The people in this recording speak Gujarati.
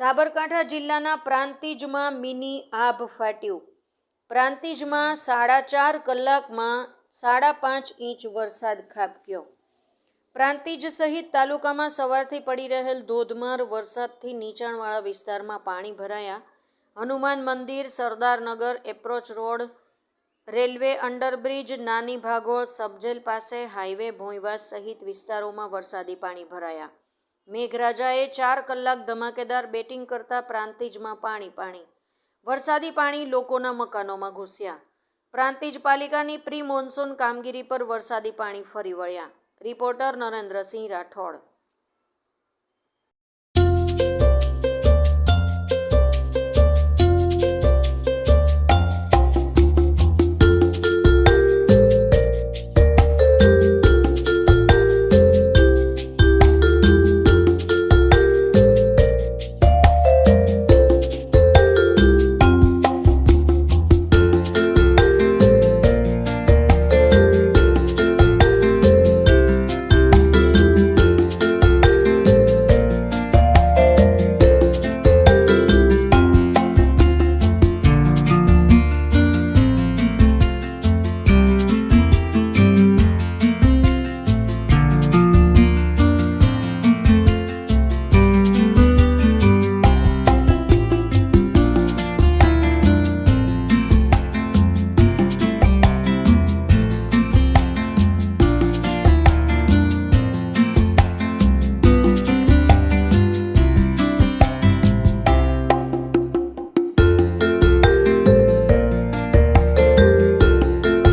સાબરકાંઠા જિલ્લાના પ્રાંતિજમાં મિની આભ ફાટ્યું. પ્રાંતિજમાં સાડા ચાર કલાકમાં સાડા પાંચ ઇંચ વરસાદ ખાબક્યો. પ્રાંતિજ સહિત તાલુકામાં સવારથી પડી રહેલ ધોધમાર વરસાદથી નીચાણવાળા વિસ્તારમાં પાણી ભરાયા. હનુમાન મંદિર, Sardarnagar, approach road, railway underbridge, Nani Bhagol, subjail પાસે હાઈવે, ભોંયવાસ સહિત વિસ્તારોમાં વરસાદી પાણી ભરાયા. મેઘરાજાએ ચાર કલાક ધમાકેદાર બેટિંગ કરતા પ્રાંતિજમાં પાણી પાણી. વરસાદી પાણી લોકોના મકાનોમાં ઘૂસ્યા. પ્રાંતિજ પાલિકાની પ્રી મોન્સૂન કામગીરી પર વરસાદી પાણી ફરી વળ્યા. રિપોર્ટર નરેન્દ્રસિંહ રાઠોડ.